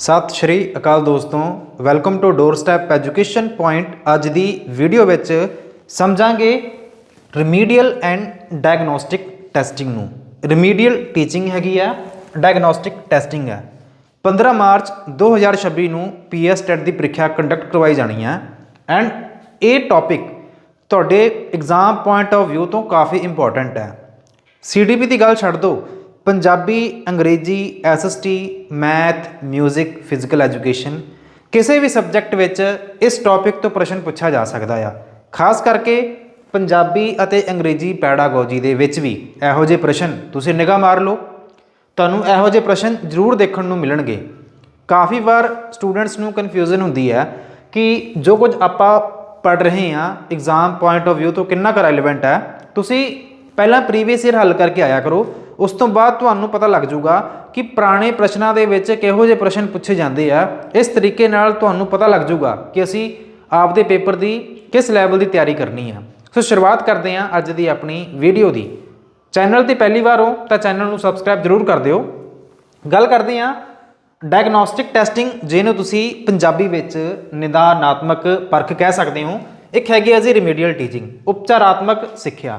ਸਤਿ ਸ਼੍ਰੀ ਅਕਾਲ ਦੋਸਤੋ welcome to door step education point ਅੱਜ ਦੀ ਵੀਡੀਓ ਵਿੱਚ ਸਮਝਾਂਗੇ ਰਿਮੀਡੀਅਲ ਐਂਡ ਡਾਇਗਨੋਸਟਿਕ ਟੈਸਟਿੰਗ ਨੂੰ। ਰਿਮੀਡੀਅਲ ਟੀਚਿੰਗ ਹੈਗੀ ਆ ਡਾਇਗਨੋਸਟਿਕ ਟੈਸਟਿੰਗ ਹੈ 15 ਮਾਰਚ 2026 ਨੂੰ ਪੀਐਸ ਟੈਟ ਦੀ ਪ੍ਰੀਖਿਆ ਕੰਡਕਟ ਕਰਵਾਈ ਜਾਣੀ ਹੈ ਐਂਡ ਇਹ ਟੌਪਿਕ ਤੁਹਾਡੇ ਐਗਜ਼ਾਮ ਪੁਆਇੰਟ ਆਫ View ਤੋਂ ਕਾਫੀ ਇੰਪੋਰਟੈਂਟ ਹੈ ਸੀਡੀਪੀ ਦੀ ਗੱਲ ਛੱਡ ਦਿਓ। ਪੰਜਾਬੀ, ਅੰਗਰੇਜ਼ੀ ਐਸਐਸਟੀ ਮੈਥ, 뮤직, ਫਿਜ਼ੀਕਲ ਐਜੂਕੇਸ਼ਨ ਕਿਸੇ ਵੀ ਸਬਜੈਕਟ ਵਿੱਚ ਇਸ ਟੌਪਿਕ ਤੋਂ ਪ੍ਰਸ਼ਨ ਪੁੱਛਿਆ ਜਾ ਸਕਦਾ ਆ। ਖਾਸ ਕਰਕੇ ਪੰਜਾਬੀ ਅਤੇ ਅੰਗਰੇਜ਼ੀ ਪੈਡਾਗੋਜੀ ਦੇ ਵਿੱਚ ਵੀ ਇਹੋ ਜਿਹੇ ਪ੍ਰਸ਼ਨ ਤੁਸੀਂ ਨਿਗਾਹ ਮਾਰ ਲਓ। ਤੁਹਾਨੂੰ ਇਹੋ ਜਿਹੇ ਪ੍ਰਸ਼ਨ ਜ਼ਰੂਰ ਦੇਖਣ ਨੂੰ ਮਿਲਣਗੇ। ਕਾਫੀ ਵਾਰ ਸਟੂਡੈਂਟਸ ਨੂੰ ਕਨਫਿਊਜ਼ਨ ਹੁੰਦੀ ਹੈ ਕਿ ਜੋ ਕੁਝ ਆਪਾਂ ਪੜ ਰਹੇ ਹਾਂ ਐਗਜ਼ਾਮ ਪੁਆਇੰਟ ਆਫ View ਤੋਂ ਕਿੰਨਾ ਕੁ ਰੈਲੇਵੈਂਟ ਹੈ, ਤੁਸੀਂ ਪਹਿਲਾਂ ਪ੍ਰੀਵੀਅਸ ਈਅਰ ਹੱਲ ਕਰਕੇ ਆਇਆ ਕਰੋ। ਉਸ ਤੋਂ ਬਾਅਦ ਤੁਹਾਨੂੰ ਪਤਾ ਲੱਗ ਜਾਊਗਾ ਕਿ ਪੁਰਾਣੇ ਪ੍ਰਸ਼ਨਾਂ ਦੇ ਵਿੱਚ ਕਿਹੋ ਜਿਹੇ ਪ੍ਰਸ਼ਨ ਪੁੱਛੇ ਜਾਂਦੇ ਆ। ਇਸ ਤਰੀਕੇ ਨਾਲ ਤੁਹਾਨੂੰ ਪਤਾ ਲੱਗ ਜਾਊਗਾ ਕਿ ਅਸੀਂ ਆਪਦੇ ਪੇਪਰ ਦੀ ਕਿਸ ਲੈਵਲ ਦੀ ਤਿਆਰੀ ਕਰਨੀ ਆ। ਸੋ ਸ਼ੁਰੂਆਤ ਕਰਦੇ ਹਾਂ ਅੱਜ ਦੀ ਆਪਣੀ ਵੀਡੀਓ ਦੀ। ਚੈਨਲ ਤੇ ਪਹਿਲੀ ਵਾਰ ਹੋ ਤਾਂ ਚੈਨਲ ਨੂੰ ਸਬਸਕ੍ਰਾਈਬ ਜ਼ਰੂਰ ਕਰ ਦਿਓ। ਗੱਲ ਕਰਦੇ ਹਾਂ ਡਾਇਗਨੋਸਟਿਕ ਟੈਸਟਿੰਗ ਜਿਹਨੂੰ ਤੁਸੀਂ ਪੰਜਾਬੀ ਵਿੱਚ ਨਿਦਾਨਾਤਮਕ ਪਰਖ ਕਹਿ ਸਕਦੇ ਹੋ। ਇੱਕ ਹੈਗੀ ਹੈ ਜੀ ਰਿਮੀਡੀਅਲ ਟੀਚਿੰਗ ਉਪਚਾਰਾਤਮਕ ਸਿੱਖਿਆ।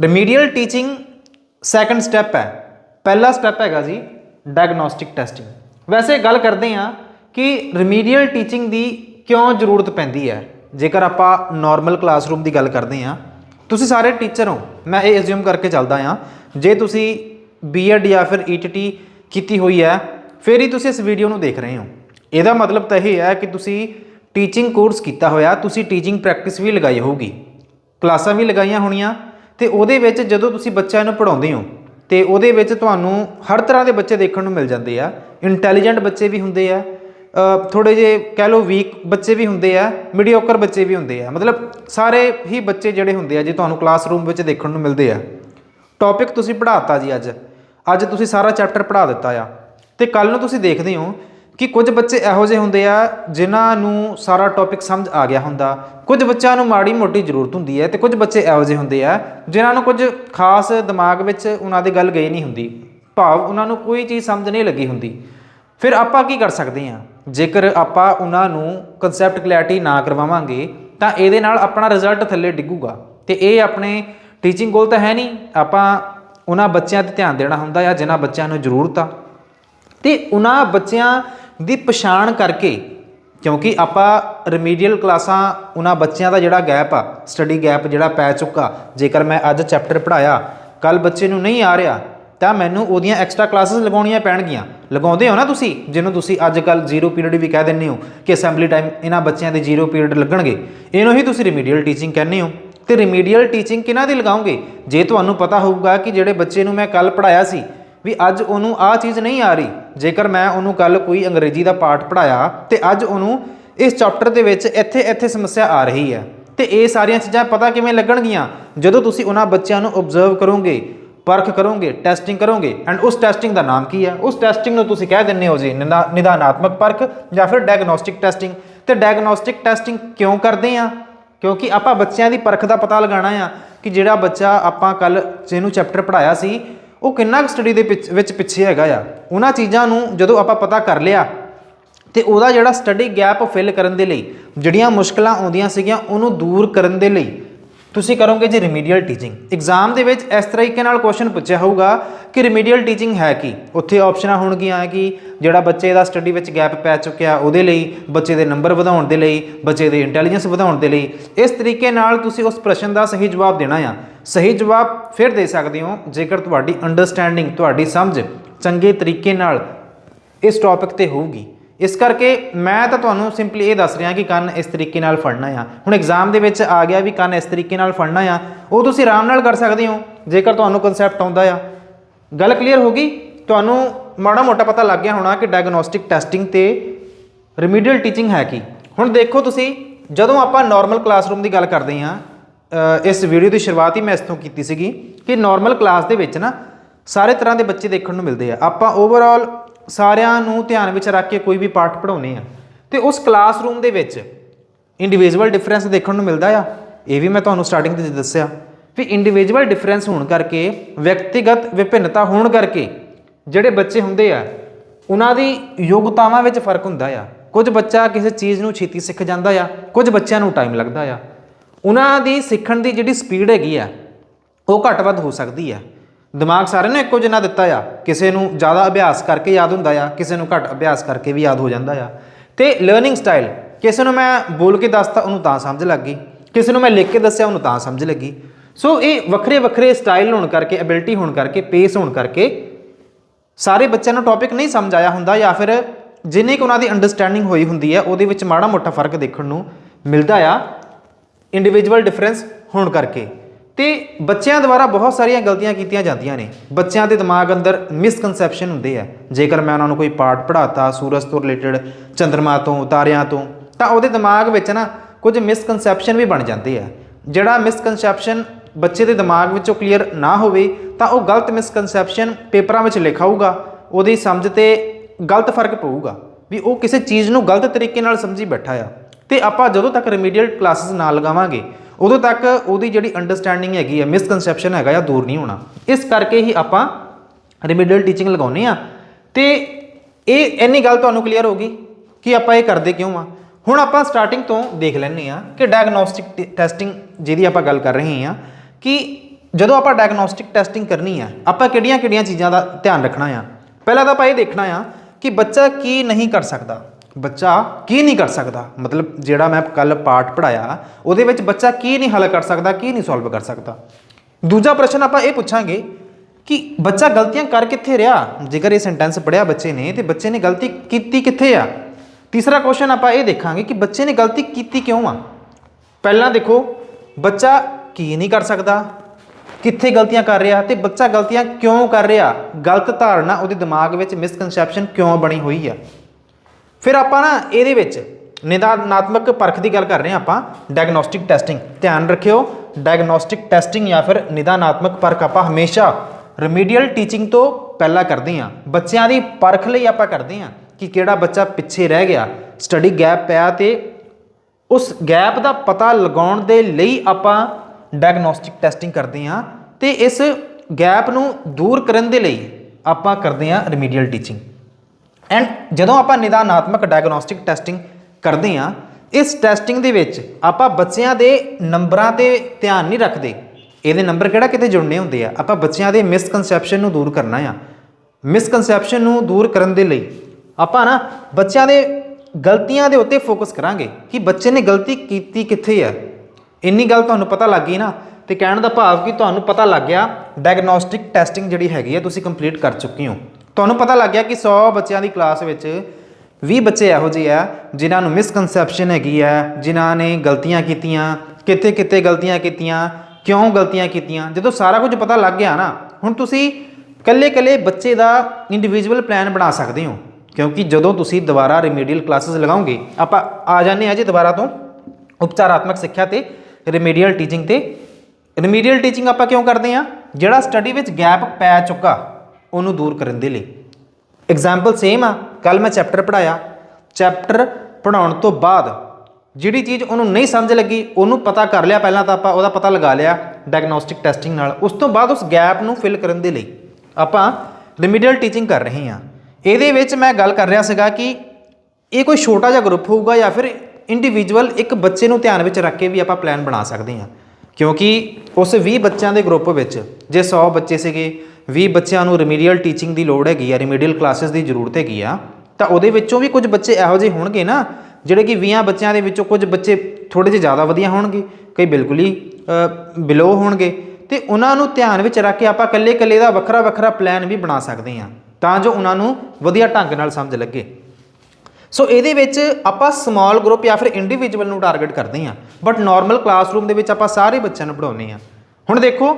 ਰਿਮੀਡੀਅਲ ਟੀਚਿੰਗ ਸੈਕੰਡ ਸਟੈਪ ਹੈ। ਪਹਿਲਾ ਸਟੈਪ ਹੈਗਾ ਜੀ ਡਾਇਗਨੋਸਟਿਕ ਟੈਸਟਿੰਗ ਵੈਸੇ ਗੱਲ ਕਰਦੇ ਹਾਂ ਕਿ ਰਿਮੀਡੀਅਲ ਟੀਚਿੰਗ ਦੀ ਕਿਉਂ ਜ਼ਰੂਰਤ ਪੈਂਦੀ ਹੈ? ਜੇਕਰ ਆਪਾਂ ਨਾਰਮਲ ਕਲਾਸਰੂਮ ਦੀ ਗੱਲ ਕਰਦੇ ਹਾਂ, ਤੁਸੀਂ ਸਾਰੇ ਟੀਚਰ ਹੋ, ਮੈਂ ਇਹ ਅਸਿਊਮ ਕਰਕੇ ਚੱਲਦਾ ਹਾਂ, ਜੇ ਤੁਸੀਂ ਬੀਐਡ ਜਾਂ ਫਿਰ ਈਟੀਟੀ ਕੀਤੀ ਹੋਈ ਹੈ, ਫਿਰ ਹੀ ਤੁਸੀਂ ਇਸ ਵੀਡੀਓ ਨੂੰ ਦੇਖ ਰਹੇ ਹੋ। ਇਹਦਾ ਮਤਲਬ ਤਾਂ ਇਹ ਹੈ ਕਿ ਤੁਸੀਂ ਟੀਚਿੰਗ ਕੋਰਸ ਕੀਤਾ ਹੋਇਆ, ਤੁਸੀਂ ਟੀਚਿੰਗ ਪ੍ਰੈਕਟਿਸ ਵੀ ਲਗਾਈ ਹੋਊਗੀ। ਕਲਾਸਾਂ ਵੀ ਲਗਾਈਆਂ ਹੋਣੀਆਂ ਤੇ ਉਹਦੇ ਵਿੱਚ ਜਦੋਂ ਤੁਸੀਂ ਬੱਚਿਆਂ ਨੂੰ ਪੜਾਉਂਦੇ ਹੋ, ਤੇ ਉਹਦੇ ਵਿੱਚ ਤੁਹਾਨੂੰ ਹਰ ਤਰ੍ਹਾਂ ਦੇ ਬੱਚੇ ਦੇਖਣ ਨੂੰ ਮਿਲ ਜਾਂਦੇ ਆ। ਇੰਟੈਲੀਜੈਂਟ ਬੱਚੇ ਵੀ ਹੁੰਦੇ ਆ ਥੋੜੇ ਜੇ ਕਹਿ ਲਓ ਵੀਕ ਬੱਚੇ ਵੀ ਹੁੰਦੇ ਆ ਮੀਡੀਓਕਰ ਬੱਚੇ ਵੀ ਹੁੰਦੇ ਆ। ਮਤਲਬ ਸਾਰੇ ਹੀ ਬੱਚੇ ਜਿਹੜੇ ਹੁੰਦੇ ਆ, ਜੇ ਤੁਹਾਨੂੰ ਕਲਾਸਰੂਮ ਵਿੱਚ ਦੇਖਣ ਨੂੰ ਮਿਲਦੇ ਆ। ਟੌਪਿਕ ਤੁਸੀਂ ਪੜ੍ਹਾਤਾ ਜੀ ਅੱਜ। ਅੱਜ ਤੁਸੀਂ ਸਾਰਾ ਚੈਪਟਰ ਪੜ੍ਹਾ ਦਿੱਤਾ ਆ। ਤੇ ਕੱਲ ਨੂੰ ਤੁਸੀਂ ਦੇਖਦੇ ਹੋ ਕਿ ਕੁਝ ਬੱਚੇ ਇਹੋ ਜਿਹੇ ਹੁੰਦੇ ਆ ਜਿਨ੍ਹਾਂ ਨੂੰ ਸਾਰਾ ਟੌਪਿਕ ਸਮਝ ਆ ਗਿਆ ਹੁੰਦਾ। ਕੁਝ ਬੱਚਿਆਂ ਨੂੰ ਮਾੜੀ ਮੋਟੀ ਜ਼ਰੂਰਤ ਹੁੰਦੀ ਹੈ ਤੇ ਕੁਝ ਬੱਚੇ ਇਹੋ ਜਿਹੇ ਹੁੰਦੇ ਆ ਜਿਨ੍ਹਾਂ ਨੂੰ ਕੁਝ ਖਾਸ ਦਿਮਾਗ ਵਿੱਚ ਉਹਨਾਂ ਦੀ ਗੱਲ ਗਈ ਨਹੀਂ ਹੁੰਦੀ। ਭਾਵ ਉਹਨਾਂ ਨੂੰ ਕੋਈ ਚੀਜ਼ ਸਮਝ ਨਹੀਂ ਲੱਗੀ ਹੁੰਦੀ। ਫਿਰ ਆਪਾਂ ਕੀ ਕਰ ਸਕਦੇ ਹਾਂ? ਜੇਕਰ ਆਪਾਂ ਉਹਨਾਂ ਨੂੰ ਕਨਸੈਪਟ ਕਲੈਰਿਟੀ ਨਾ ਕਰਵਾਵਾਂਗੇ, ਤਾਂ ਇਹਦੇ ਨਾਲ ਆਪਣਾ ਰਿਜ਼ਲਟ ਥੱਲੇ ਡਿੱਗੂਗਾ। ਤੇ ਇਹ ਆਪਣੇ ਟੀਚਿੰਗ ਗੋਲ ਤਾਂ ਹੈ ਨਹੀਂ। ਆਪਾਂ ਉਹਨਾਂ ਬੱਚਿਆਂ ਤੇ ਧਿਆਨ ਦੇਣਾ ਹੁੰਦਾ ਆ ਜਿਨ੍ਹਾਂ ਬੱਚਿਆਂ ਨੂੰ ਜ਼ਰੂਰਤ ਆ। ਤੇ ਉਹਨਾਂ ਬੱਚਿਆਂ ਦੀ ਪਛਾਣ ਕਰਕੇ, ਕਿਉਂਕਿ ਆਪਾਂ ਰਿਮੀਡੀਅਲ ਕਲਾਸਾਂ, ਉਹਨਾਂ ਬੱਚਿਆਂ ਦਾ ਜਿਹੜਾ ਗੈਪ ਆ ਸਟੱਡੀ ਗੈਪ ਜਿਹੜਾ ਪੈ ਚੁੱਕਾ, ਜੇਕਰ ਮੈਂ ਅੱਜ ਚੈਪਟਰ ਪੜਾਇਆ ਕੱਲ ਬੱਚੇ ਨੂੰ ਨਹੀਂ ਆ ਰਿਹਾ, ਤਾਂ ਮੈਨੂੰ ਉਹਦੀਆਂ ਐਕਸਟਰਾ ਕਲਾਸਿਸ ਲਗਾਉਣੀਆਂ ਪੈਣਗੀਆਂ। ਲਗਾਉਂਦੇ ਹੋ ਨਾ ਤੁਸੀਂ, ਜਿਹਨੂੰ ਤੁਸੀਂ ਅੱਜ ਕੱਲ ਜ਼ੀਰੋ ਪੀਰੀਅਡ ਵੀ ਕਹਿ ਦਿੰਦੇ ਹੋ ਕਿ ਅਸੈਂਬਲੀ ਟਾਈਮ ਇਹਨਾਂ ਬੱਚਿਆਂ ਦੇ ਜ਼ੀਰੋ ਪੀਰੀਅਡ ਲੱਗਣਗੇ। ਇਹਨੂੰ ਹੀ ਤੁਸੀਂ ਰਿਮੀਡੀਅਲ ਟੀਚਿੰਗ ਕਹਿੰਦੇ ਹੋ। ਤੇ ਰਿਮੀਡੀਅਲ ਟੀਚਿੰਗ ਕਿਹਨਾਂ ਦੀ ਲਗਾਉਂਗੇ? ਜੇ ਤੁਹਾਨੂੰ ਪਤਾ ਹੋਊਗਾ ਕਿ ਜਿਹੜੇ ਬੱਚੇ ਨੂੰ ਮੈਂ ਕੱਲ ਪੜਾਇਆ ਸੀ ਵੀ ਅੱਜ ਉਹਨੂੰ ਆਹ ਚੀਜ਼ ਨਹੀਂ ਆ ਰਹੀ। ਜੇਕਰ ਮੈਂ ਉਹਨੂੰ ਕੱਲ ਕੋਈ ਅੰਗਰੇਜ਼ੀ ਦਾ ਪਾਠ ਪੜਾਇਆ ਤੇ ਅੱਜ ਉਹਨੂੰ ਇਸ ਚੈਪਟਰ ਦੇ ਵਿੱਚ ਇੱਥੇ ਇੱਥੇ ਸਮੱਸਿਆ ਆ ਰਹੀ ਹੈ। ਤੇ ਇਹ ਸਾਰੀਆਂ ਚੀਜ਼ਾਂ ਪਤਾ ਕਿਵੇਂ ਲੱਗਣਗੀਆਂ? ਜਦੋਂ ਤੁਸੀਂ ਉਹਨਾਂ ਬੱਚਿਆਂ ਨੂੰ ਆਬਜ਼ਰਵ ਕਰੋਗੇ, ਪਰਖ ਕਰੋਗੇ ਟੈਸਟਿੰਗ ਕਰੋਗੇ ਐਂਡ ਉਸ ਟੈਸਟਿੰਗ ਦਾ ਨਾਮ ਕੀ ਹੈ? ਉਸ ਟੈਸਟਿੰਗ ਨੂੰ ਤੁਸੀਂ ਕਹਿ ਦਿੰਦੇ ਹੋ ਜੀ, ਨਿਦਾ- ਨਿਦਾਨਾਤਮਕ ਪਰਖ ਜਾਂ ਫਿਰ ਡਾਇਗਨੋਸਟਿਕ ਟੈਸਟਿੰਗ ਤੇ ਡਾਇਗਨੋਸਟਿਕ ਟੈਸਟਿੰਗ ਕਿਉਂ ਕਰਦੇ ਆ? ਕਿਉਂਕਿ ਆਪਾਂ ਬੱਚਿਆਂ ਦੀ ਪਰਖ ਦਾ ਪਤਾ ਲਗਾਉਣਾ ਆ ਕਿ ਜਿਹੜਾ ਬੱਚਾ ਆਪਾਂ ਕੱਲ ਜਿਹਨੂੰ ਚੈਪਟਰ ਪੜਾਇਆ ਸੀ ਉਹ ਕਿੰਨਾ ਕੁ ਸਟੱਡੀ ਦੇ ਪਿੱਛ- ਵਿੱਚ ਪਿੱਛੇ ਹੈਗਾ ਆ। ਉਹਨਾਂ ਚੀਜ਼ਾਂ ਨੂੰ ਜਦੋਂ ਆਪਾਂ ਪਤਾ ਕਰ ਲਿਆ, ਤੇ ਉਹਦਾ ਜਿਹੜਾ ਸਟੱਡੀ ਗੈਪ ਫਿਲ ਕਰਨ ਦੇ ਲਈ, ਜਿਹੜੀਆਂ ਮੁਸ਼ਕਲਾਂ ਆਉਂਦੀਆਂ ਸੀਗੀਆਂ, ਉਹਨੂੰ ਦੂਰ ਕਰਨ ਦੇ ਲਈ ਤੁਸੀਂ ਕਰੋਗੇ ਜੀ ਰਿਮੀਡੀਅਲ ਟੀਚਿੰਗ ਐਗਜ਼ਾਮ ਦੇ ਵਿੱਚ ਇਸ ਤਰੀਕੇ ਨਾਲ ਕੁਐਸਚਨ ਪੁੱਛਿਆ ਹੋਊਗਾ ਕਿ ਰਿਮੀਡੀਅਲ ਟੀਚਿੰਗ ਹੈ ਕੀ। ਉੱਥੇ ਆਪਸ਼ਨਾਂ ਹੋਣਗੀਆਂ ਕਿ ਜਿਹੜਾ ਬੱਚੇ ਦਾ ਸਟੱਡੀ ਵਿੱਚ ਗੈਪ ਪੈ ਚੁੱਕਿਆ ਉਹਦੇ ਲਈ, ਬੱਚੇ ਦੇ ਨੰਬਰ ਵਧਾਉਣ ਦੇ ਲਈ, ਬੱਚੇ ਦੇ ਇੰਟੈਲੀਜੈਂਸ ਵਧਾਉਣ ਦੇ ਲਈ। ਇਸ ਤਰੀਕੇ ਨਾਲ ਤੁਸੀਂ ਉਸ ਪ੍ਰਸ਼ਨ ਦਾ ਸਹੀ ਜਵਾਬ ਦੇਣਾ ਆ। ਸਹੀ ਜਵਾਬ ਫਿਰ ਦੇ ਸਕਦੇ ਹੋ, ਜੇਕਰ ਤੁਹਾਡੀ ਅੰਡਰਸਟੈਂਡਿੰਗ ਤੁਹਾਡੀ ਸਮਝ ਚੰਗੇ ਤਰੀਕੇ ਨਾਲ ਇਸ ਟੌਪਿਕ ਤੇ ਹੋਊਗੀ। ਇਸ ਕਰਕੇ ਮੈਂ ਤਾਂ ਤੁਹਾਨੂੰ ਸਿੰਪਲੀ ਇਹ ਦੱਸ ਰਿਹਾ ਕਿ ਕੰਨ ਇਸ ਤਰੀਕੇ ਨਾਲ ਫੜਨਾ ਆ। ਹੁਣ ਐਗਜ਼ਾਮ ਦੇ ਵਿੱਚ ਆ ਗਿਆ ਵੀ ਕੰਨ ਇਸ ਤਰੀਕੇ ਨਾਲ ਫੜਨਾ ਆ, ਉਹ ਤੁਸੀਂ ਆਰਾਮ ਨਾਲ ਕਰ ਸਕਦੇ ਹੋ, ਜੇਕਰ ਤੁਹਾਨੂੰ ਕਨਸੈਪਟ ਆਉਂਦਾ ਆ। ਗੱਲ ਕਲੀਅਰ ਹੋ ਗਈ? ਤੁਹਾਨੂੰ ਮਾੜਾ ਮੋਟਾ ਪਤਾ ਲੱਗ ਗਿਆ ਹੋਣਾ ਕਿ ਡਾਇਗਨੋਸਟਿਕ ਟੈਸਟਿੰਗ ਤੇ ਰਿਮੀਡੀਅਲ ਟੀਚਿੰਗ ਹੈ ਕੀ। ਹੁਣ ਦੇਖੋ ਤੁਸੀਂ, ਜਦੋਂ ਆਪਾਂ ਨਾਰਮਲ ਕਲਾਸਰੂਮ ਦੀ ਗੱਲ ਕਰਦੇ ਹਾਂ ਇਸ ਵੀਡੀਓ ਦੀ ਸ਼ੁਰੂਆਤ ਹੀ ਮੈਂ ਇਸ ਤੋਂ ਕੀਤੀ ਸੀਗੀ ਕਿ ਨਾਰਮਲ ਕਲਾਸ ਦੇ ਵਿੱਚ ਨਾ ਸਾਰੇ ਤਰ੍ਹਾਂ ਦੇ ਬੱਚੇ ਦੇਖਣ ਨੂੰ ਮਿਲਦੇ ਆ। ਆਪਾਂ ਓਵਰਆਲ ਸਾਰਿਆਂ ਨੂੰ ਧਿਆਨ ਵਿੱਚ ਰੱਖ ਕੇ ਕੋਈ ਵੀ ਪਾਠ ਪੜਾਉਨੇ ਆ। ਤੇ ਉਸ ਕਲਾਸਰੂਮ ਦੇ ਵਿੱਚ ਇੰਡੀਵਿਜੂਅਲ ਡਿਫਰੈਂਸ ਦੇਖਣ ਨੂੰ ਮਿਲਦਾ ਆ। ਇਹ ਵੀ ਮੈਂ ਤੁਹਾਨੂੰ ਸਟਾਰਟਿੰਗ ਤੇ ਦੱਸਿਆ ਵੀ ਇੰਡੀਵਿਜੂਅਲ ਡਿਫਰੈਂਸ ਹੋਣ ਕਰਕੇ, ਵਿਅਕਤੀਗਤ ਵਿਭਿੰਨਤਾ ਹੋਣ ਕਰਕੇ ਜਿਹੜੇ ਬੱਚੇ ਹੁੰਦੇ ਆ, ਉਹਨਾਂ ਦੀ ਯੋਗਤਾਵਾਂ ਵਿੱਚ ਫ਼ਰਕ ਹੁੰਦਾ ਆ। ਕੁਝ ਬੱਚਾ ਕਿਸੇ ਚੀਜ਼ ਨੂੰ ਛੇਤੀ ਸਿੱਖ ਜਾਂਦਾ ਆ, ਕੁਝ ਬੱਚਿਆਂ ਨੂੰ ਟਾਈਮ ਲੱਗਦਾ ਆ। ਉਹਨਾਂ ਦੀ ਸਿੱਖਣ ਦੀ ਜਿਹੜੀ ਸਪੀਡ ਹੈਗੀ ਆ, ਉਹ ਘੱਟ ਵੱਧ ਹੋ ਸਕਦੀ ਆ। ਦਿਮਾਗ ਸਾਰਿਆਂ ਨੂੰ ਇੱਕੋ ਜਿਹਾ ਦਿੱਤਾ ਆ। ਕਿਸੇ ਨੂੰ ਜ਼ਿਆਦਾ ਅਭਿਆਸ ਕਰਕੇ ਯਾਦ ਹੁੰਦਾ ਆ, ਕਿਸੇ ਨੂੰ ਘੱਟ ਅਭਿਆਸ ਕਰਕੇ ਵੀ ਯਾਦ ਹੋ ਜਾਂਦਾ ਆ। ਤੇ ਲਰਨਿੰਗ ਸਟਾਈਲ ਕਿਸੇ ਨੂੰ ਮੈਂ ਬੋਲ ਕੇ ਦੱਸਤਾ, ਉਹਨੂੰ ਤਾਂ ਸਮਝ ਲੱਗ ਗਈ। ਕਿਸੇ ਨੂੰ ਮੈਂ ਲਿਖ ਕੇ ਦੱਸਿਆ, ਉਹਨੂੰ ਤਾਂ ਸਮਝ ਲੱਗੀ। ਸੋ ਇਹ ਵੱਖਰੇ ਵੱਖਰੇ ਸਟਾਈਲ ਹੋਣ ਕਰਕੇ ਐਬਿਲਿਟੀ ਹੋਣ ਕਰਕੇ ਪੇਸ ਹੋਣ ਕਰਕੇ ਸਾਰੇ ਬੱਚਿਆਂ ਨੂੰ ਟੌਪਿਕ ਨਹੀਂ ਸਮਝ ਆਇਆ ਹੁੰਦਾ ਜਾਂ ਫਿਰ ਜਿੰਨੀ ਕੁ ਉਹਨਾਂ ਦੀ ਅੰਡਰਸਟੈਂਡਿੰਗ ਹੋਈ ਹੁੰਦੀ ਹੈ ਉਹਦੇ ਵਿੱਚ ਮਾੜਾ ਮੋਟਾ ਫ਼ਰਕ ਦੇਖਣ ਨੂੰ ਮਿਲਦਾ ਆ। ਇੰਡੀਵਿਜੂਅਲ ਡਿਫਰੈਂਸ ਹੋਣ ਕਰਕੇ। ਤੇ ਬੱਚਿਆਂ ਦੁਆਰਾ ਬਹੁਤ ਸਾਰੀਆਂ ਗਲਤੀਆਂ ਕੀਤੀਆਂ ਜਾਂਦੀਆਂ ਨੇ। ਬੱਚਿਆਂ ਦੇ ਦਿਮਾਗ ਅੰਦਰ ਮਿਸਕਨਸੈਪਸ਼ਨ ਹੁੰਦੇ ਆ। ਜੇਕਰ ਮੈਂ ਉਹਨਾਂ ਨੂੰ ਕੋਈ ਪਾਠ ਪੜਾਤਾ ਸੂਰਜ ਤੋਂ ਰਿਲੇਟਡ ਚੰ드ਰਮਾ ਤੋਂ, ਤਾਰਿਆਂ ਤੋਂ, ਤਾਂ ਉਹਦੇ ਦਿਮਾਗ ਵਿੱਚ ਨਾ ਕੁਝ ਮਿਸਕਨਸੈਪਸ਼ਨ ਵੀ ਬਣ ਜਾਂਦੇ ਆ। ਜਿਹੜਾ ਮਿਸਕਨਸੈਪਸ਼ਨ ਬੱਚੇ ਦੇ ਦਿਮਾਗ ਵਿੱਚੋਂ ਕਲੀਅਰ ਨਾ ਹੋਵੇ, ਤਾਂ ਉਹ ਗਲਤ ਮਿਸਕਨਸੈਪਸ਼ਨ ਪੇਪਰਾਂ ਵਿੱਚ ਲਿਖਾਊਗਾ। ਉਹਦੀ ਸਮਝ ਤੇ ਗਲਤ ਫ਼ਰਕ ਪਊਗਾ। ਵੀ ਉਹ ਕਿਸੇ ਚੀਜ਼ ਨੂੰ ਗਲਤ ਤਰੀਕੇ ਨਾਲ ਸਮਝੀ ਬੈਠਾ ਆ। ਤੇ ਆਪਾਂ ਜਦੋਂ ਤੱਕ ਰਿਮੀਡੀਅਲ ਕਲਾਸਿਸ ਨਾ ਲਗਾਵਾਂਗੇ ਉਦੋਂ ਤੱਕ ਉਹਦੀ ਜਿਹੜੀ ਅੰਡਰਸਟੈਂਡਿੰਗ ਹੈਗੀ ਆ ਮਿਸਕਨਸੈਪਸ਼ਨ ਹੈਗਾ ਆ ਦੂਰ ਨਹੀਂ ਹੋਣਾ। ਇਸ ਕਰਕੇ ਹੀ ਆਪਾਂ ਰਿਮੀਡੀਅਲ ਟੀਚਿੰਗ ਲਗਾਉਨੇ ਆ ਤੇ ਇਹ ਇੰਨੀ ਗੱਲ ਤੁਹਾਨੂੰ ਕਲੀਅਰ ਹੋ ਗਈ ਕਿ ਆਪਾਂ ਇਹ ਕਰਦੇ ਕਿਉਂ ਆ? ਹੁਣ ਆਪਾਂ ਸਟਾਰਟਿੰਗ ਤੋਂ ਦੇਖ ਲੈਂਦੇ ਆ ਕਿ ਡਾਇਗਨੋਸਟਿਕ ਟੈਸਟਿੰਗ ਜਿਹਦੀ ਆਪਾਂ ਗੱਲ ਕਰ ਰਹੇ ਹਾਂ ਕਿ ਜਦੋਂ ਆਪਾਂ ਡਾਇਗਨੋਸਟਿਕ ਟੈਸਟਿੰਗ ਕਰਨੀ ਆ, ਆਪਾਂ ਕਿਹੜੀਆਂ-ਕਿਹੜੀਆਂ ਚੀਜ਼ਾਂ ਦਾ ਧਿਆਨ ਰੱਖਣਾ ਆ? ਪਹਿਲਾਂ ਤਾਂ ਆਪਾਂ ਇਹ ਦੇਖਣਾ ਆ ਕਿ ਬੱਚਾ ਕੀ ਨਹੀਂ ਕਰ ਸਕਦਾ। ਬੱਚਾ ਕੀ ਨਹੀਂ ਕਰ ਸਕਦਾ? ਮਤਲਬ ਜਿਹੜਾ ਮੈਂ ਕੱਲ ਪਾਠ ਪੜਾਇਆ ਉਹਦੇ ਵਿੱਚ ਬੱਚਾ ਕੀ ਨਹੀਂ ਹੱਲ ਕਰ ਸਕਦਾ, ਕੀ ਨਹੀਂ ਸੋਲਵ ਕਰ ਸਕਦਾ? ਦੂਜਾ ਪ੍ਰਸ਼ਨ ਆਪਾਂ ਇਹ ਪੁੱਛਾਂਗੇ ਕਿ ਬੱਚਾ ਗਲਤੀਆਂ ਕਰ ਕਿੱਥੇ ਰਿਹਾ? ਜੇਕਰ ਇਹ ਸੈਂਟੈਂਸ ਪੜਿਆ ਬੱਚੇ ਨੇ, ਤੇ ਬੱਚੇ ਨੇ ਗਲਤੀ ਕੀਤੀ ਕਿੱਥੇ ਆ? ਤੀਸਰਾ ਕੁਐਸਚਨ ਆਪਾਂ ਇਹ ਦੇਖਾਂਗੇ ਕਿ ਬੱਚੇ ਨੇ ਗਲਤੀ ਕੀਤੀ ਕਿਉਂ ਆ? ਪਹਿਲਾਂ ਦੇਖੋ, ਬੱਚਾ ਕੀ ਨਹੀਂ ਕਰ ਸਕਦਾ? ਕਿੱਥੇ ਗਲਤੀਆਂ ਕਰ ਰਿਹਾ? ਤੇ ਬੱਚਾ ਗਲਤੀਆਂ ਕਿਉਂ ਕਰ ਰਿਹਾ? ਗਲਤ ਧਾਰਨਾ ਉਹਦੇ ਦਿਮਾਗ ਵਿੱਚ ਮਿਸਕਨਸੈਪਸ਼ਨ ਕਿਉਂ ਬਣੀ ਹੋਈ ਆ? ਫਿਰ ਆਪਾਂ ਨਾ ਇਹਦੇ ਵਿੱਚ ਨਿਦਾਨਾਤਮਕ ਪਰਖ ਦੀ ਗੱਲ ਕਰ ਰਹੇ ਹਾਂ ਆਪਾਂ ਡਾਇਗਨੋਸਟਿਕ ਟੈਸਟਿੰਗ ਧਿਆਨ ਰੱਖਿਓ ਡਾਇਗਨੋਸਟਿਕ ਟੈਸਟਿੰਗ ਜਾਂ ਫਿਰ ਨਿਦਾਨਾਤਮਕ ਪਰਖ ਆਪਾਂ ਹਮੇਸ਼ਾ ਰਿਮੀਡੀਅਲ ਟੀਚਿੰਗ ਤੋਂ ਪਹਿਲਾਂ ਕਰਦੇ ਹਾਂ। ਬੱਚਿਆਂ ਦੀ ਪਰਖ ਲਈ ਆਪਾਂ ਕਰਦੇ ਹਾਂ ਕਿ ਕਿਹੜਾ ਬੱਚਾ ਪਿੱਛੇ ਰਹਿ ਗਿਆ। ਸਟੱਡੀ ਗੈਪ ਪਿਆ ਤੇ ਉਸ ਗੈਪ ਦਾ ਪਤਾ ਲਗਾਉਣ ਦੇ ਲਈ ਆਪਾਂ ਡਾਇਗਨੋਸਟਿਕ ਟੈਸਟਿੰਗ ਕਰਦੇ ਹਾਂ ਤੇ ਇਸ ਗੈਪ ਨੂੰ ਦੂਰ ਕਰਨ ਦੇ ਲਈ ਆਪਾਂ ਕਰਦੇ ਹਾਂ ਰਿਮੀਡੀਅਲ ਟੀਚਿੰਗ ਐਂਡ ਜਦੋਂ ਆਪਾਂ ਨਿਦਾਨਾਤਮਕ ਡਾਇਗਨੋਸਟਿਕ ਟੈਸਟਿੰਗ ਕਰਦੇ ਹਾਂ, ਇਸ ਟੈਸਟਿੰਗ ਦੇ ਵਿੱਚ ਆਪਾਂ ਬੱਚਿਆਂ ਦੇ ਨੰਬਰਾਂ ਤੇ ਧਿਆਨ ਨਹੀਂ ਰੱਖਦੇ। ਇਹਦੇ ਨੰਬਰ ਕਿਹੜਾ ਕਿਤੇ ਜੁੜਨੇ ਹੁੰਦੇ ਆ? ਆਪਾਂ ਬੱਚਿਆਂ ਦੇ ਮਿਸਕਨਸੈਪਸ਼ਨ ਨੂੰ ਦੂਰ ਕਰਨਾ ਆ। ਮਿਸਕਨਸੈਪਸ਼ਨ ਨੂੰ ਦੂਰ ਕਰਨ ਦੇ ਲਈ ਆਪਾਂ ਨਾ ਬੱਚਿਆਂ ਦੇ ਗਲਤੀਆਂ ਦੇ ਉੱਤੇ ਫੋਕਸ ਕਰਾਂਗੇ ਕਿ ਬੱਚੇ ਨੇ ਗਲਤੀ ਕੀਤੀ ਕਿੱਥੇ ਆ। ਇੰਨੀ ਗੱਲ ਤੁਹਾਨੂੰ ਪਤਾ ਲੱਗ ਗਈ ਨਾ ਤੇ ਕਹਿਣ ਦਾ ਭਾਵ ਕਿ ਤੁਹਾਨੂੰ ਪਤਾ ਲੱਗ ਗਿਆ ਡਾਇਗਨੋਸਟਿਕ ਟੈਸਟਿੰਗ ਜਿਹੜੀ ਹੈਗੀ ਆ, ਤੁਸੀਂ ਕੰਪਲੀਟ ਕਰ ਚੁੱਕੇ ਹੋ। ਤੁਹਾਨੂੰ ਪਤਾ ਲੱਗ ਗਿਆ ਕਿ 100 ਬੱਚਿਆਂ ਦੀ ਕਲਾਸ ਵਿੱਚ 20 ਬੱਚੇ ਇਹੋ ਜਿਹੇ ਆ, ਜਿਨ੍ਹਾਂ ਨੂੰ ਮਿਸਕਨਸੈਪਸ਼ਨ ਹੈਗੀ ਆ, ਜਿਨ੍ਹਾਂ ਨੇ ਗਲਤੀਆਂ ਕੀਤੀਆਂ ਕਿਤੇ ਕਿਤੇ ਗਲਤੀਆਂ ਕੀਤੀਆਂ, ਕਿਉਂ ਗਲਤੀਆਂ ਕੀਤੀਆਂ। ਜਦੋਂ ਸਾਰਾ ਕੁਝ ਪਤਾ ਲੱਗ ਗਿਆ ਨਾ, ਹੁਣ ਤੁਸੀਂ ਕੱਲੇ-ਕੱਲੇ ਬੱਚੇ ਦਾ ਇੰਡੀਵਿਜੂਅਲ ਪਲਾਨ ਬਣਾ ਸਕਦੇ ਹੋ। ਕਿਉਂਕਿ ਜਦੋਂ ਤੁਸੀਂ ਦੁਬਾਰਾ ਰਿਮੇਡੀਅਲ ਕਲਾਸਿਸ ਲਗਾਓਗੇ, ਆਪਾਂ ਆ ਜਾਂਦੇ ਆ ਜੀ ਦੁਬਾਰਾ ਤੋਂ ਉਪਚਾਰਾਤਮਕ ਸਿੱਖਿਆ ਤੇ ਰਿਮੀਡੀਅਲ ਟੀਚਿੰਗ ਤੇ। ਰਿਮੀਡੀਅਲ ਟੀਚਿੰਗ ਆਪਾਂ ਕਿਉਂ ਕਰਦੇ ਆ ਜਿਹੜਾ ਸਟੱਡੀ ਵਿੱਚ ਗੈਪ ਪੈ ਚੁੱਕਾ ਉਹਨੂੰ ਦੂਰ ਕਰਨ ਦੇ ਲਈ। ਐਗਜ਼ਾਮਪਲ ਸੇਮ ਆ ਕੱਲ ਮੈਂ ਚੈਪਟਰ ਪੜਾਇਆ ਚੈਪਟਰ ਪੜਾਉਣ ਤੋਂ ਬਾਅਦ ਜਿਹੜੀ ਚੀਜ਼ ਉਹਨੂੰ ਨਹੀਂ ਸਮਝ ਲੱਗੀ, ਉਹਨੂੰ ਪਤਾ ਕਰ ਲਿਆ ਪਹਿਲਾਂ ਤਾਂ ਆਪਾਂ, ਉਹਦਾ ਪਤਾ ਲਗਾ ਲਿਆ ਡਾਇਗਨੋਸਟਿਕ ਟੈਸਟਿੰਗ ਨਾਲ। ਉਸ ਤੋਂ ਬਾਅਦ ਉਸ ਗੈਪ ਨੂੰ ਫਿਲ ਕਰਨ ਦੇ ਲਈ ਆਪਾਂ ਰਿਮੀਡੀਅਲ ਟੀਚਿੰਗ ਕਰ ਰਹੇ ਹਾਂ। ਇਹਦੇ ਵਿੱਚ ਮੈਂ ਗੱਲ ਕਰ ਰਿਹਾ ਸੀਗਾ ਕਿ ਇਹ ਕੋਈ ਛੋਟਾ ਜਿਹਾ ਗਰੁੱਪ ਹੋਊਗਾ ਜਾਂ ਫਿਰ ਇੰਡੀਵਿਜੂਅਲ ਇੱਕ ਬੱਚੇ ਨੂੰ ਧਿਆਨ ਵਿੱਚ ਰੱਖ ਕੇ ਵੀ ਆਪਾਂ ਪਲਾਨ ਬਣਾ ਸਕਦੇ ਹਾਂ। ਕਿਉਂਕਿ ਉਸ 20 ਬੱਚਿਆਂ ਦੇ ਗਰੁੱਪ ਵਿੱਚ ਜੇ 100 ਬੱਚੇ ਸੀਗੇ 20 ਬੱਚਿਆਂ ਨੂੰ ਰਿਮੀਡੀਅਲ ਟੀਚਿੰਗ ਦੀ ਲੋੜ ਹੈਗੀ ਆ ਰਿਮੀਡੀਅਲ ਕਲਾਸਿਸ ਦੀ ਜ਼ਰੂਰਤ ਹੈਗੀ ਆ, ਤਾਂ ਉਹਦੇ ਵਿੱਚੋਂ ਵੀ ਕੁਝ ਬੱਚੇ ਇਹੋ ਜਿਹੇ ਹੋਣਗੇ ਨਾ, ਜਿਹੜੇ ਕਿ 20 ਬੱਚਿਆਂ ਦੇ ਵਿੱਚੋਂ ਕੁਝ ਬੱਚੇ ਥੋੜੇ ਜਿਹੇ ਜ਼ਿਆਦਾ ਵਧੀਆ ਹੋਣਗੇ, ਕਈ ਬਿਲਕੁਲ ਹੀ ਬਿਲੋ ਹੋਣਗੇ। ਤੇ ਉਹਨਾਂ ਨੂੰ ਧਿਆਨ ਵਿੱਚ ਰੱਖ ਕੇ ਆਪਾਂ ਇਕੱਲੇ-ਇਕੱਲੇ ਦਾ ਵੱਖਰਾ ਵੱਖਰਾ ਪਲਾਨ ਵੀ ਬਣਾ ਸਕਦੇ ਹਾਂ, ਤਾਂ ਜੋ ਉਹਨਾਂ ਨੂੰ ਵਧੀਆ ਢੰਗ ਨਾਲ ਸਮਝ ਲੱਗੇ। ਸੋ ਇਹਦੇ ਵਿੱਚ ਆਪਾਂ ਸਮਾਲ ਗਰੁੱਪ ਜਾਂ ਫਿਰ ਇੰਡੀਵਿਜੂਅਲ ਨੂੰ ਟਾਰਗੇਟ ਕਰਦੇ ਹਾਂ। ਬਟ ਨਾਰਮਲ ਕਲਾਸਰੂਮ ਦੇ ਵਿੱਚ ਆਪਾਂ ਸਾਰੇ ਬੱਚਿਆਂ ਨੂੰ ਪੜਾਉਂਦੇ ਹਾਂ। ਹੁਣ ਦੇਖੋ,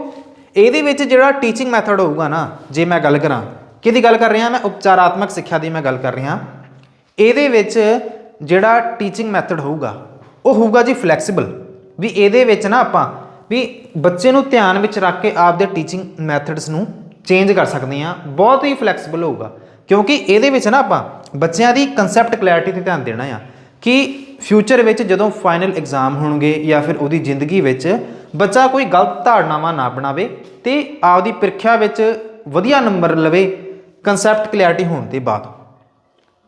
ਇਹਦੇ ਵਿੱਚ ਜਿਹੜਾ ਟੀਚਿੰਗ ਮੈਥਡ ਹੋਊਗਾ ਨਾ, ਜੇ ਮੈਂ ਗੱਲ ਕਰਾਂ, ਕਿਹਦੀ ਗੱਲ ਕਰ ਰਿਹਾ ਮੈਂ? ਉਪਚਾਰਾਤਮਕ ਸਿੱਖਿਆ ਦੀ ਮੈਂ ਗੱਲ ਕਰ ਰਿਹਾ। ਇਹਦੇ ਵਿੱਚ ਜਿਹੜਾ ਟੀਚਿੰਗ ਮੈਥਡ ਹੋਊਗਾ, ਉਹ ਹੋਊਗਾ ਜੀ ਫਲੈਕਸੀਬਲ ਵੀ ਇਹਦੇ ਵਿੱਚ ਨਾ ਆਪਾਂ, ਵੀ ਬੱਚੇ ਨੂੰ ਧਿਆਨ ਵਿੱਚ ਰੱਖ ਕੇ ਆਪਦੇ ਟੀਚਿੰਗ ਮੈਥਡਸ ਨੂੰ ਚੇਂਜ ਕਰ ਸਕਦੇ ਹਾਂ। ਬਹੁਤ ਹੀ ਫਲੈਕਸੀਬਲ ਹੋਊਗਾ। ਕਿਉਂਕਿ ਇਹਦੇ ਵਿੱਚ ਨਾ ਆਪਾਂ ਬੱਚਿਆਂ ਦੀ ਕਨਸੈਪਟ ਕਲੈਰਿਟੀ ਤੇ ਧਿਆਨ ਦੇਣਾ ਆ ਕਿ ਫਿਊਚਰ ਵਿੱਚ ਜਦੋਂ ਫਾਈਨਲ ਐਗਜ਼ਾਮ ਹੋਣਗੇ ਜਾਂ ਫਿਰ ਉਹਦੀ ਜ਼ਿੰਦਗੀ ਵਿੱਚ ਬੱਚਾ ਕੋਈ ਗਲਤ ਧਾਰਨਾਵਾਂ ਨਾ ਬਣਾਵੇ ਤੇ ਆਪਦੀ ਪ੍ਰੀਖਿਆ ਵਿੱਚ ਵਧੀਆ ਨੰਬਰ ਲਵੇ ਕਨਸੈਪਟ ਕਲੈਰਿਟੀ ਹੋਣ ਦੇ ਬਾਅਦ।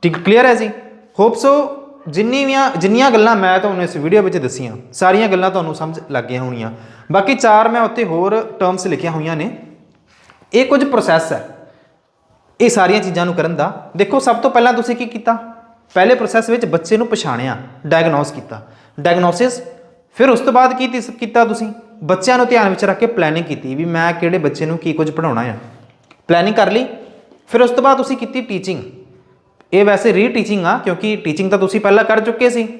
ਠੀਕ ਕਲੀਅਰ ਹੈ ਜੀ? ਹੋਪ ਸੋ ਜਿੰਨੀ ਵੀ ਜਿੰਨੀਆਂ ਗੱਲਾਂ ਮੈਂ ਤੁਹਾਨੂੰ ਇਸ ਵੀਡੀਓ ਵਿੱਚ ਦੱਸੀਆਂ, ਸਾਰੀਆਂ ਗੱਲਾਂ ਤੁਹਾਨੂੰ ਸਮਝ ਲੱਗ ਗਈਆਂ ਹੋਣੀਆਂ। ਬਾਕੀ ਚਾਰ ਮੈਂ ਉੱਤੇ ਹੋਰ ਟਰਮਸ ਲਿਖੀਆਂ ਹੋਈਆਂ ਨੇ। ਇਹ ਕੁਝ ਪ੍ਰੋਸੈਸ ਹੈ। ਇਹ ਸਾਰੀਆਂ ਚੀਜ਼ਾਂ ਨੂੰ ਕਰਨ ਦਾ। ਦੇਖੋ, ਸਭ ਤੋਂ ਪਹਿਲਾਂ ਤੁਸੀਂ ਕੀ ਕੀਤਾ? ਪਹਿਲੇ ਪ੍ਰੋਸੈਸ ਵਿੱਚ ਬੱਚੇ ਨੂੰ ਪਛਾਣਿਆ ਡਾਇਗਨੋਸ ਕੀਤਾ। ਡਾਇਗਨੋਸਿਸ ਫਿਰ ਉਸ ਤੋਂ ਬਾਅਦ ਕੀ ਤਿਸ- ਕੀਤਾ ਤੁਸੀਂ? ਬੱਚਿਆਂ ਨੂੰ ਧਿਆਨ ਵਿੱਚ ਰੱਖ ਕੇ ਪਲੈਨਿੰਗ ਕੀਤੀ ਵੀ ਮੈਂ ਕਿਹੜੇ ਬੱਚੇ ਨੂੰ ਕੀ ਕੁਝ ਪੜਾਉਣਾ ਆ। ਪਲੈਨਿੰਗ ਕਰ ਲਈ, ਫਿਰ ਉਸ ਤੋਂ ਬਾਅਦ ਤੁਸੀਂ ਕੀਤੀ ਟੀਚਿੰਗ ਇਹ ਵੈਸੇ ਰੀ ਟੀਚਿੰਗ ਆ, ਕਿਉਂਕਿ ਟੀਚਿੰਗ ਤਾਂ ਤੁਸੀਂ ਪਹਿਲਾਂ ਕਰ ਚੁੱਕੇ ਸੀ।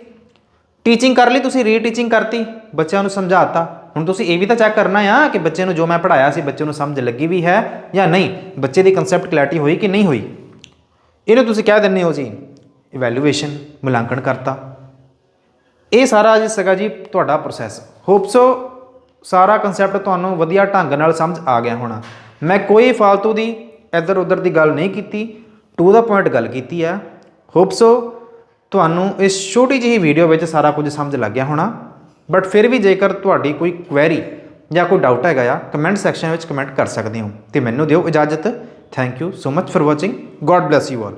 ਟੀਚਿੰਗ ਕਰ ਲਈ, ਤੁਸੀਂ ਰੀ ਟੀਚਿੰਗ ਕਰਤੀ। ਬੱਚਿਆਂ ਨੂੰ ਸਮਝਾਤਾ। ਹੁਣ ਤੁਸੀਂ ਇਹ ਵੀ ਤਾਂ ਚੈੱਕ ਕਰਨਾ ਆ ਕਿ ਬੱਚੇ ਨੂੰ ਜੋ ਮੈਂ ਪੜਾਇਆ ਸੀ, ਬੱਚੇ ਨੂੰ ਸਮਝ ਲੱਗੀ ਵੀ ਹੈ ਜਾਂ ਨਹੀਂ? ਬੱਚੇ ਦੀ ਕਨਸੈਪਟ ਕਲੈਰਿਟੀ ਹੋਈ ਕਿ ਨਹੀਂ ਹੋਈ? ਇਹਨੂੰ ਤੁਸੀਂ ਕਹਿ ਦਿੰਦੇ ਹੋ ਜੀ ਇਵੈਲੂਏਸ਼ਨ ਮੁਲਾਂਕਣ ਕਰਤਾ। ਇਹ ਸਾਰਾ ਜੀ ਸੀਗਾ ਜੀ ਤੁਹਾਡਾ ਪ੍ਰੋਸੈਸ ਹੋਪ ਸੋ ਸਾਰਾ ਕਨਸੈਪਟ ਤੁਹਾਨੂੰ ਵਧੀਆ ਢੰਗ ਨਾਲ ਸਮਝ ਆ ਗਿਆ ਹੋਣਾ। ਮੈਂ ਕੋਈ ਫालतू ਦੀ ਇੱਧਰ ਉੱਧਰ ਦੀ ਗੱਲ ਨਹੀਂ ਕੀਤੀ ਟੂ ਦਾ ਪੁਆਇੰਟ ਗੱਲ ਕੀਤੀ ਆ। ਹੋਪ ਸੋ ਤੁਹਾਨੂੰ ਇਸ ਛੋਟੀ ਜਿਹੀ ਵੀਡੀਓ ਵਿੱਚ ਸਾਰਾ ਕੁਝ ਸਮਝ ਲੱਗ ਗਿਆ ਹੋਣਾ। ਬਟ ਫਿਰ ਵੀ ਜੇਕਰ ਤੁਹਾਡੀ ਕੋਈ ਕੁਐਰੀ ਜਾਂ ਕੋਈ ਡਾਊਟ ਹੈਗਾ ਆ ਕਮੈਂਟ ਸੈਕਸ਼ਨ ਵਿੱਚ ਕਮੈਂਟ ਕਰ ਸਕਦੇ ਹੋ। ਤੇ ਮੈਨੂੰ ਦਿਓ ਇਜਾਜ਼ਤ। Thank you so much for watching god bless you all